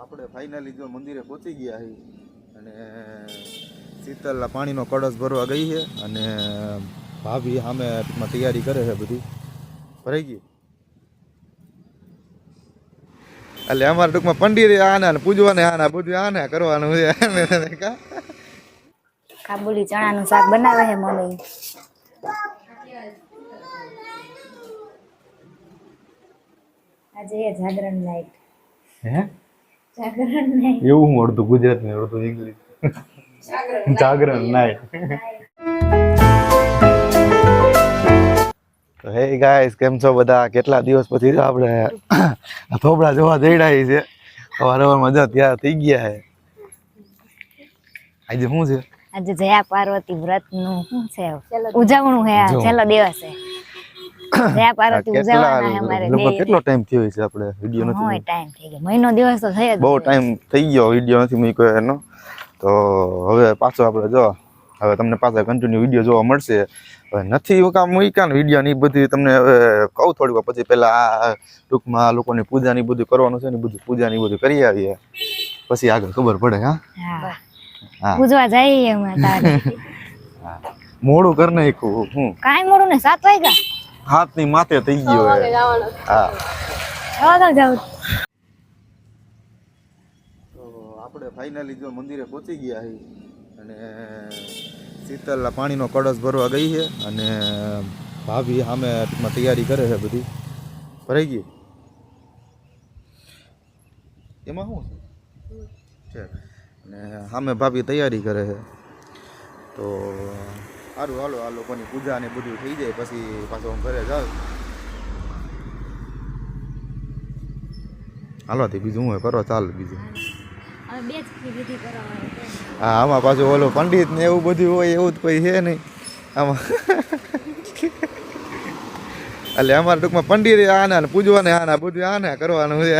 આપણે ફાઇનલી જો મંદિરે પહોંચી ગયા છીએ અને શીતલ પાણીનો કળશ ભરવા ગઈ છે અને ભાભી સામે ટૂંકમાં તૈયારી કરે છે બધી. ભરાઈ ગઈ એટલે અમારે ટૂંકમાં પંડિત આના પૂજવાને આના બધું આના કરવાનું છે. કાબુલી ચણાનું શાક બનાવે છે મમ્મી. આજે જાગરણ લાઈટ હે? એવું હું અડધું ગુજરાતી અડધું ઇંગ્લિશ. જાગરણ નાય હે ગાઈસ કેમ છો બધા? કેટલા દિવસ પછી જો આપણે થોબડા જોવા જઈડાઈ છે. સવાર મજા ત્યાં થઈ ગયા છે. આજે શું છે? આજે જયા પાર્વતી વ્રતનું શું છે? ઉજવણું છે છેલ્લો દિવસ છે. જયા પાર્વતી ઉજવવાના છે અમારે લગભગ કેટલો ટાઈમ થયો છે આપણે? વિડિયો નથી હોય ટાઈમ થઈ ગયો. મહિનો દિવસ તો થયો બહુ ટાઈમ થઈ ગયો વીડિયો નથી મૂક્યો એનો. તો હવે પાછો આપણે જો હવે તમને પાછા કન્ટિન્યુ વીડિયો જોવા મળશે. નથી કામ મૂક્યા ને વીડિયો ની બધી તમને હવે કહું થોડીક પછી પેલા આ ટૂંકમાં લોકોની પૂજા ની બધું કરવાનું છે ને બધું પૂજા ની બધું કરી આવીએ. પછી આગળ ખબર પડે હા? હા. હા. પૂજવા જઈએ મોડું કરી નાખ્યું હું કાંઈ મોડું ને સાત વાગ્યા. હાથની માથે થઈ ગયો હે. તો આપણે ફાઇનલી જો મંદિરે પહોંચી ગયા છીએ અને શીતલના પાણીનો કળશ ભરવા ગઈ છે અને ભાભી સામે ટૂંકમાં તૈયારી કરે છે બધી. ભરાઈ ગઈ એમાં શું છે? છે. અને સામે ભાભી તૈયારી કરે છે તો સારું હાલો આ લોકોની પૂજા ને બધું થઈ જાય પછી પાછો હું ઘરે જાઉં. હાલો તે બીજું હું કરો ચાલ બીજું. હા આમાં પાછું ઓલો પંડિત ને એવું બધું હોય એવું જ કોઈ છે નહીં. આમાં એટલે અમારે ટૂંકમાં પંડિત આના ને પૂજવાને આના બધું આના કરવાનું છે.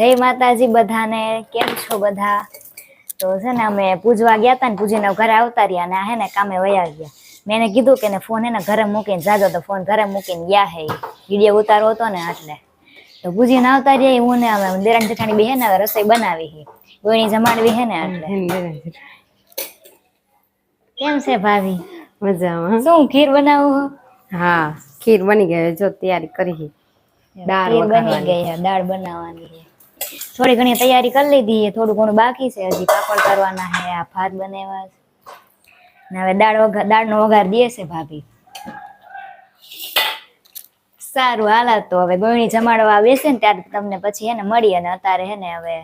જય માતાજી બધાને કેમ છો બધા? તો છે ને અમે પૂજવા ગયા હતા ને પૂજીને ઘરે આવતા રહ્યા અને હે ને કામે વયા ગયા. મેં એને કીધું કે ને ફોન એને ઘરે મૂકીને જાજો તો ફોન ઘરે મૂકીને ગયા હે. વીડિયો ઉતારો હતો ને એટલે. તો પૂજીને આવતા રહ્યા હું ને અમે દેરાણ જેઠાણી બી ને રસોઈ બનાવી હે. ગોળણી જમાડવી હે ને એટલે. કેમ છે ભાભી? મજામાં. શું ખીર બનાવું હા? ખીર બની ગયો જો તૈયારી કરી દાળ બની. ગઈ દાળ બનાવવાની છે થોડી ઘણી તૈયારી કરી લીધી થોડું ઘણું બાકી છે. હજી પાપડ કરવાના છે આ ભાત બનાવ્યા છે. ને હવે દાળ વઘાર દાળનો વઘાર દે છે ભાભી. સારું હાલા તો હવે ગોળણી જમાડવા બેસે ને ત્યારે તમને પછી એને મળી અને અત્યારે હે ને હવે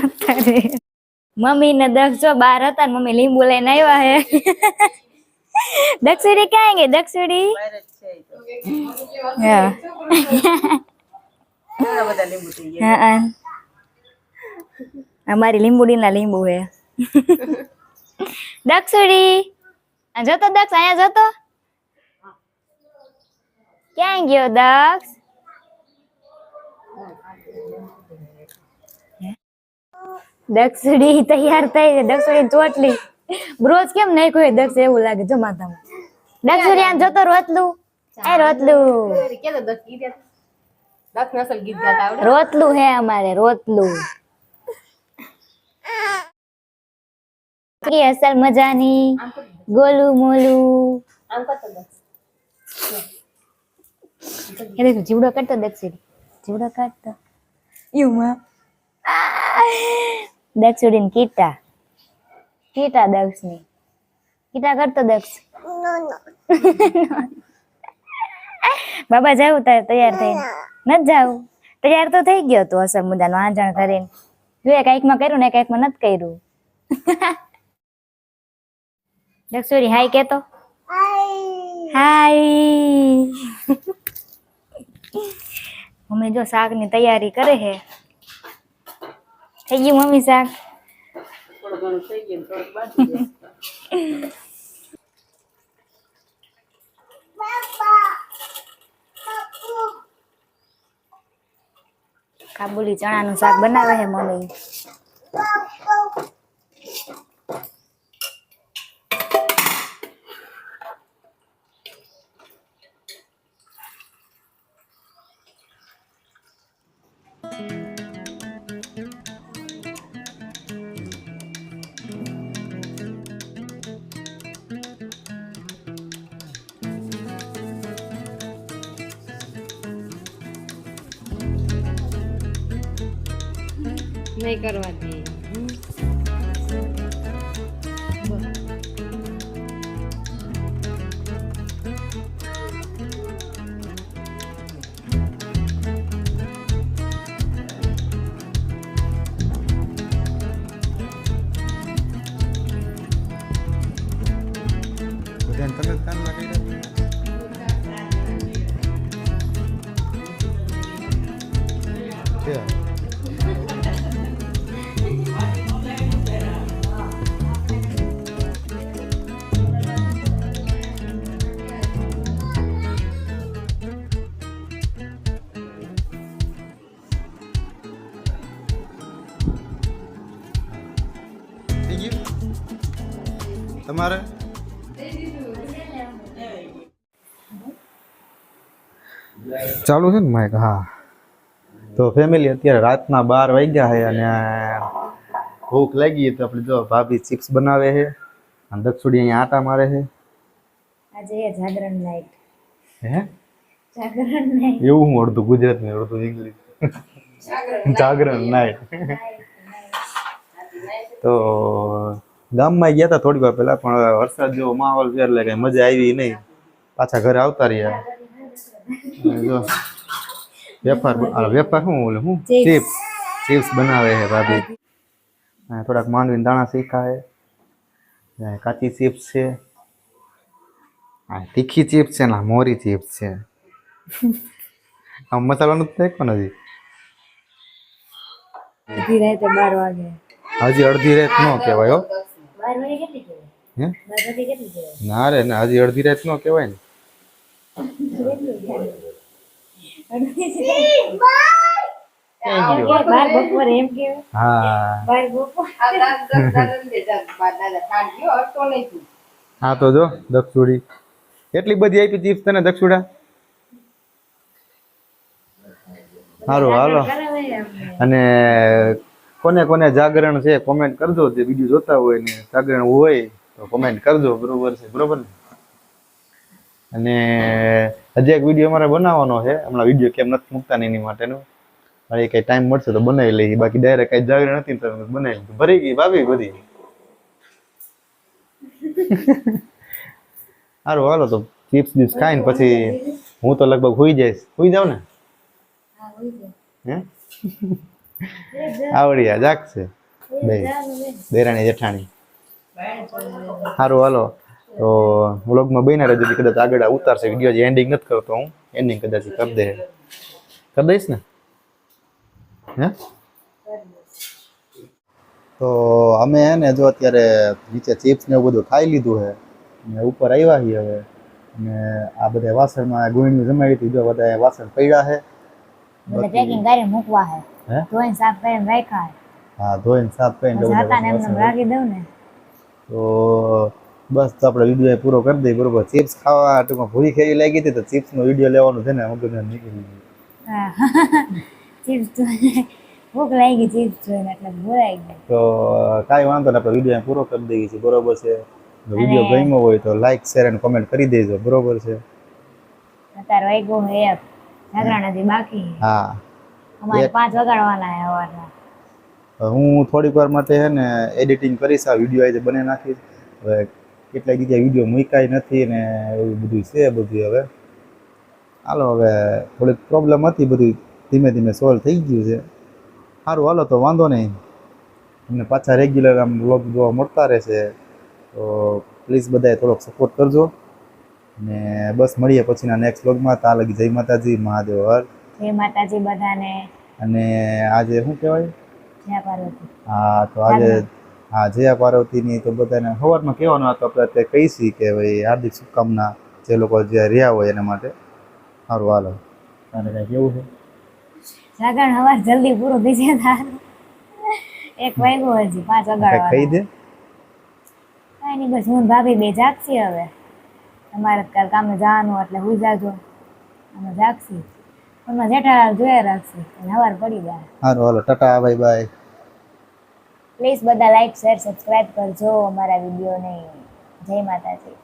અત્યારે મમ્મી ને દક્ષ જો બહાર હતા ને મમ્મી લીંબુ લઈને આવ્યા હે. દક્ષુડી ક્યાં ગઈ? દક્ષુડી હા. બધા લીંબુ થઈ ગયા. હા હા. અમારી લીંબુડીના લીંબુ હે દક્ષુડી આ જોતો દક્ષ અહીંયા જોતો? ક્યાં ગયો દક્ષ? દક્ષડી તૈયાર થઈ છે. દક્ષુડી ચોટલી. બ્રોજ કેમ નહીં કોઈ દક્ષ? એવું લાગે જો માથામાં. દક્ષડી આમ જોતો રોતલું એ રોતલું દસ ગીત ને ગાતા આવડે રોતલું હે અમારે રોતલું. કે અસલ મજાની. ગોલુ મોલુ. આમ કરતો દસ એ દેખો જીવડો કાઢતો દક્ષિણી જીવડો કાઢતો યુમાં દક્ષિણી કીટા. કીટા દક્ષની કીટા કરતો દક્ષ બાબા જાવ તારે તૈયાર થઈને. નથી જાવું તૈયાર તો થઈ ગયો તું અસર મુદ્દાનો આંજણ કરીને. જોઈએ કાંઈકમાં કર્યું ને કાંઈકમાં નથી કર્યું. દક્ષુરી હાય કેતો. હાય. મમ્મી જો શાકની તૈયારી કરે છે થઈ ગયું મમ્મી શાક થોડું ઘણું થઈ ગયું ને થોડુંક બાકી છે. કાબુલી ચણાનું શાક બનાવે છે મમ્મી. નહીં કરવા દે બધાને તમે જ કાન લગાવી તમારે? ચાલુ છે ને માઇક હા. તો ફેમિલી અત્યારે રાતના બાર વાગ્યા છે અને ભૂખ લાગી તો આપણે જો ભાભી ચિપ્સ બનાવે છે અને દક્ષુડી અહીંયા આટા મારે છે. આજે જાગરણ નાઈટ હે? જાગરણ નાઈટ એવું હું અડધું ગુજરાતી અડધું ઇંગ્લિશ જાગરણ નાઈટ તો ગામમાં ગયા હતા થોડી વાર પહેલા પણ વરસાદ જેવો માહોલ છે એટલે કઈ મજા આવી નહીં. પાછા ઘરે આવતા રહ્યા. જો વેપાર વેપાર શું બોલે Chips. ચિપ્સ. ચિપ્સ. બનાવે છે ભાભી. થોડાક માંડવીને દાણા શીખાય. કાચી ચિપ્સ છે. આ તીખી ચિપ્સ છે ને મોરી ચિપ્સ છે. આમ મસાલાનું નથી અડધી રાતે બાર વાગે. હજી અડધી રાત ન કહેવાય હો. ના રે ના હજી અડધી રાત. નો કહેવાય? ને હા તો જો દક્ષુડી. એટલી બધી આપી ચિપ્સ તને દક્ષુડા? સારું હાલો. અને કોને કોને જાગરણ છે કોમેન્ટ કરજો. જે વીડિયો જોતા હોય ને જાગરણ હોય તો કોમેન્ટ કરજો. બરોબર છે બરોબર ને? અને હજી એક વીડિયો અમારે બનાવવાનો છે. હમણાં વીડિયો કેમ નથી મૂકતા ને એની માટેનો. મારે કઈ ટાઈમ મળશે તો બનાવી લઈએ. બાકી ડાયરેક્ટ કઈ જાગરણ નથી ને તો બનાવી લીધું ભરી ગઈ ભાભી બધી. સારું હાલો તો ચિપ્સ બીપ્સ ખાઈને પછી હું તો લગભગ હોઈ જઈશ. હોઈ જાવ ને? હે? આવડ્યા, જાગશે. બે. દેરાણી, જેઠાણી. સારું હાલો. તો વ્લોગમાં બન્યા રહેજો કદાચ આગળ ઉતારશે વીડિયો, જે એન્ડિંગ નથી કરતો હું. એન્ડિંગ કદાચ કરી દે. કરી દઈશ ને? હે? તો અમે હે ને જો અત્યારે નીચે ચિપ્સ ને એવું બધું ખાઈ લીધું છે ને ઉપર આવ્યા છીએ હવે. અને આ બધા વાસણમાં ગોળણી જમાડી હતી બધા વાસણ પડ્યા છે પેકિંગ કરી મૂકવા હે. હે? ધોઈને સાફ કરીને રાખ્યા. હા ધોઈને સાફ કરીને બધા હતા એમને રાખી દઉં ને. તો બસ તો આપણે વીડિયો પૂરો કરી દઈએ. બરોબર ચિપ્સ ખાવા ટૂંકમાં ભૂરી ખેરી લાગી હતી તો ચિપ્સનો વીડિયો લેવાનું છે ને મગજ નીકળી ગયું. ચિપ્સ ભૂખ લાગી ચિપ્સ જોઈને એટલે ભૂલાઈ ગઈ તો કાંઈ વાંધો નહીં આપણે વીડિયો પૂરો કરી દઈએ છીએ. બરોબર છે. વીડિયો ગમ્યો હોય તો લાઈક શેર અને કોમેન્ટ કરી દેજો. બરોબર છે. અત્યારે વાગ્યો હે જાગરણ હજી બાકી. હા. અમારે પાંચ વગાડવાના હે સવારના હું થોડીક વાર માટે છે ને એડિટિંગ કરીશ આ વીડિયો આજે બને નાખીશ. હવે કેટલાય જગ્યાએ વીડિયો મૂકાય નથી ને એવું બધું છે બધું હવે. હાલો હવે થોડીક પ્રોબ્લેમ હતી બધું ધીમે ધીમે સોલ્વ થઈ ગયું છે. સારું હાલો તો વાંધો નહીં. તમને પાછા રેગ્યુલર આમ વ્લોગ જોવા મળતા રહેશે તો પ્લીઝ બધાએ થોડોક સપોર્ટ કરજો. ને બસ મળીએ પછીના નેક્સ્ટ વ્લોગમાં ત્યાં લગી જય માતાજી મહાદેવ હર. જય માતાજી બધાને અને આજે શું કહેવાય? જય પાર્વતી. હા તો આજે હા જયા પાર્વતીની તો બધાને સવારમાં કહેવાનું હતું આપણે અત્યારે કહીશી કે ભાઈ હાર્દિક શુભકામના જે લોકો જે રહ્યા હોય એના માટે. સારું હાલો. તારે કાંઈ કેવું છે? જાગરણ હવાર જલ્દી પૂરું થઈ જાય તારું એક વાગ્યો હજી પાંચ અગાડ કહી દે. કાંઈ નહીં બસ હું ભાભી બે જાગશી હવે. તમારે કાલ કામે જવાનું એટલે હું જાજો અમે જાગશી. પણ જેઠાલાલ જોયા રાખશે હવાર પડી જાય. સારું હાલો ટાટા બાય બાય. પ્લીઝ બધા લાઈક શેર સબસ્ક્રાઇબ કરજો અમારા વિડીયોને. જય માતાજી.